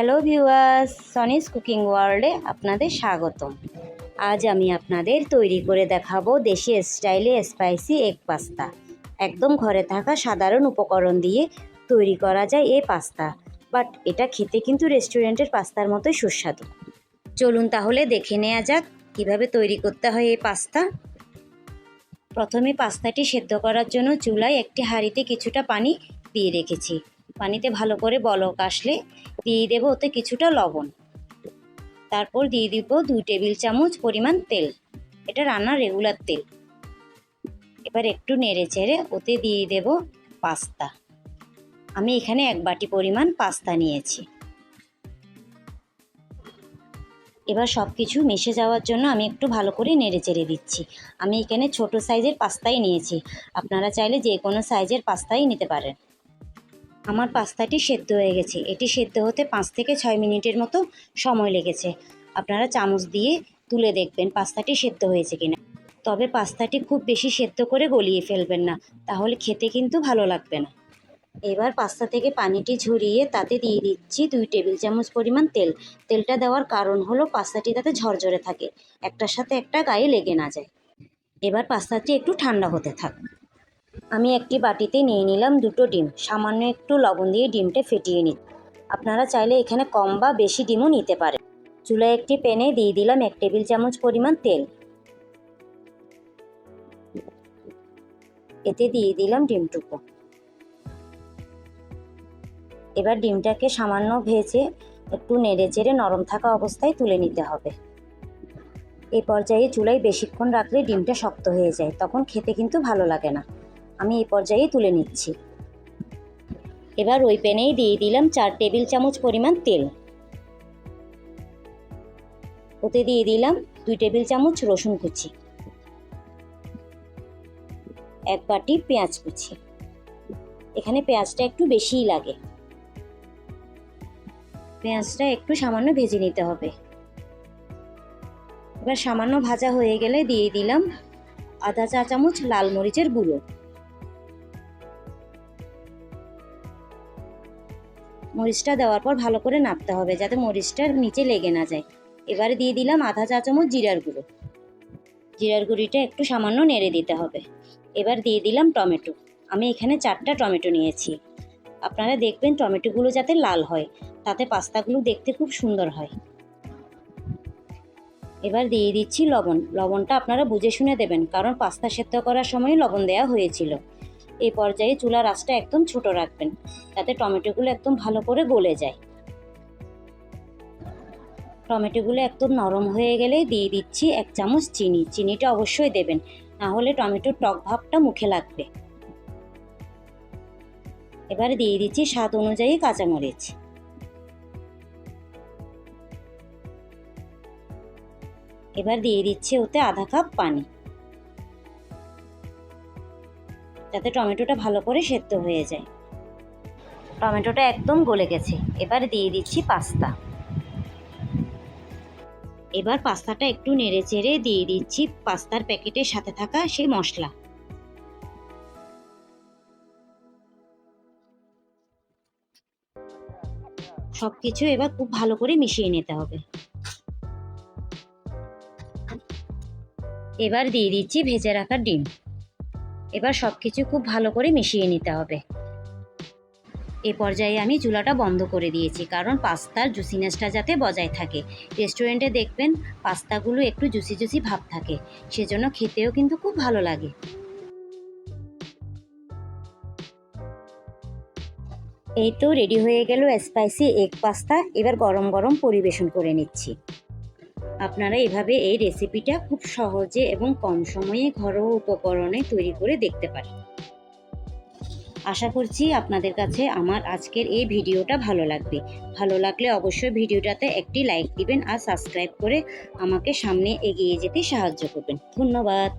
Hello viewers সনিস cooking ওয়ার্ল্ডে আপনাদের স্বাগতম। আজ আমি আপনাদের তৈরি করে দেখাবো দেশি স্টাইলে স্পাইসি এগ পাস্তা একদম ঘরে থাকা সাধারণ উপকরণ দিয়ে তৈরি করা যায় এই পাস্তা বাট এটা খেতে কিন্তু রেস্টুরেন্টের পাস্তার মতোই সুস্বাদু। চলুন তাহলে দেখে নেওয়া যাক কীভাবে তৈরি করতে হয় এই পাস্তা প্রথমে পাস্তাটি সেদ্ধ করার জন্য চুলায় একটি হাঁড়িতে কিছুটা পানি দিয়ে রেখেছি। পানিতে ভালো করে বলক আসলে দিয়ে দেবো ওতে কিছুটা লবণ। তারপর দিয়ে দিব দুই টেবিল চামচ পরিমাণ তেল। এটা রান্নার রেগুলার তেল। এবার একটু নেড়ে চেড়ে ওতে দিয়ে দেব পাস্তা। আমি এখানে এক বাটি পরিমাণ পাস্তা নিয়েছি। এবার সব কিছু মিশে যাওয়ার জন্য আমি একটু ভালো করে নেড়ে চেড়ে দিচ্ছি। আমি এখানে ছোট সাইজের পাস্তাই নিয়েছি। আপনারা চাইলে যে কোনো সাইজের পাস্তাই নিতে পারেন। আমার পাস্তাটি সেদ্ধ হয়ে গেছে। এটি সেদ্ধ হতে পাঁচ থেকে ছয় মিনিটের মতো সময় লেগেছে। আপনারা চামচ দিয়ে তুলে দেখবেন পাস্তাটি সেদ্ধ হয়েছে কিনা। তবে পাস্তাটি খুব বেশি সেদ্ধ করে গলিয়ে ফেলবেন না, তাহলে খেতে কিন্তু ভালো লাগবে না। এবার পাস্তা থেকে পানিটি ঝরিয়ে তাতে দিয়ে দিচ্ছি দুই টেবিল চামচ পরিমাণ তেল। তেলটা দেওয়ার কারণ হলো পাস্তাটি তাতে ঝরঝরে থাকে, একটার সাথে একটা গায়ে লেগে না যায়। এবার পাস্তাটি একটু ঠান্ডা হতে থাক। আমি একটি বাটিতে নিয়ে নিলাম দুটো ডিম। সামান্য একটু লবণ দিয়ে ডিমটা ফেটিয়ে নিই আপনারা চাইলে এখানে কম বা বেশি ডিমও নিতে পারেন। চুলায় একটি প্যানে দিয়ে দিলাম এক টেবিল চামচ পরিমাণ তেল। এতে দিয়ে দিলাম ডিমটুকু। এবার ডিমটাকে সামান্য ভেজে একটু নেড়ে চেড়ে নরম থাকা অবস্থায় তুলে নিতে হবে। এই পর্যায়ে চুলায় বেশিক্ষণ রাখলে ডিমটা শক্ত হয়ে যায়, তখন খেতে কিন্তু ভালো লাগে না। আমি এই পর্যায়ে তুলে নিচ্ছি। এবার ওই প্যানেই দিয়ে দিলাম চার টেবিল চামচ পরিমাণ তেল। ওতে দিয়ে দিলাম দুই টেবিল চামচ রসুন কুচি। এক বাটি পেঁয়াজ কুচি। এখানে পেঁয়াজটা একটু বেশিই লাগে। পেঁয়াজটা একটু সামান্য ভেজে নিতে হবে। এবার সামান্য ভাজা হয়ে গেলে দিয়ে দিলাম আধা চা চামচ লাল মরিচের গুঁড়ো। মরিচটা দেওয়ার পর ভালো করে নাড়তে হবে যাতে মরিচটার নিচে লেগে না যায়। এবারে দিয়ে দিলাম আধা চা চামচ জিরার গুঁড়ো। জিরার গুঁড়িটা একটু সামান্য নেড়ে দিতে হবে। এবার দিয়ে দিলাম টমেটো। আমি এখানে চারটা টমেটো নিয়েছি। আপনারা দেখবেন টমেটোগুলো যাতে লাল হয়, তাতে পাস্তাগুলো দেখতে খুব সুন্দর হয়। এবার দিয়ে দিচ্ছি লবণ। লবণটা আপনারা বুঝে শুনে দেবেন, কারণ পাস্তা সেদ্ধ করার সময় লবণ দেওয়া হয়েছিল। এই পর্যায়ে চুলার আঁচটা একদম ছোট রাখবেন। যাতে টমেটোগুলো একদম ভালো করে গলে যায়। টমেটোগুলো একদম নরম হয়ে গেলে দিয়ে দিচ্ছি এক চামচ চিনি। চিনিটা অবশ্যই দেবেন, না হলে টমেটোর টক ভাবটা মুখে লাগবে। এবারে দিয়ে দিচ্ছি স্বাদ অনুযায়ী কাঁচামরিচ। এবার দিয়ে দিচ্ছি ওতে আধা কাপ পানি। যাতে টমেটোটা ভালো করে সেদ্ধ হয়ে যায়। টমেটোটা একদম গলে গেছে। এবার দিয়ে দিচ্ছি পাস্তা। এবার পাস্তাটা একটু নেড়ে চেড়ে দিয়ে দিচ্ছি পাস্তার প্যাকেটের সাথে থাকা সেই মশলা। সব কিছু এবার খুব ভালো করে মিশিয়ে নিতে হবে। এবার দিয়ে দিচ্ছি ভেজে রাখা ডিম। এবার সব কিছু খুব ভালো করে মিশিয়ে নিতে হবে। এ পর্যায়ে আমি চুলাটা বন্ধ করে দিয়েছি, কারণ পাস্তার জুসিনেসটা যাতে বজায় থাকে। রেস্টুরেন্টে দেখবেন পাস্তাগুলো একটু জুসি জুসি ভাব থাকে, সেজন্য খেতেও কিন্তু খুব ভালো লাগে। এই তো রেডি হয়ে গেল স্পাইসি এগ পাস্তা, এবার গরম গরম পরিবেশন করে নিচ্ছি। আপনারা এভাবে এই রেসিপিটা খুব সহজে এবং কম সময়ে ঘরোয়া উপকরণে তৈরি করে দেখতে পারেন। আশা করছি আপনাদের কাছে আমার আজকের এই ভিডিওটা ভালো লাগবে। ভালো লাগলে অবশ্যই ভিডিওটাতে একটি লাইক দিবেন আর সাবস্ক্রাইব করে আমাকে সামনে এগিয়ে যেতে সাহায্য করবেন। ধন্যবাদ।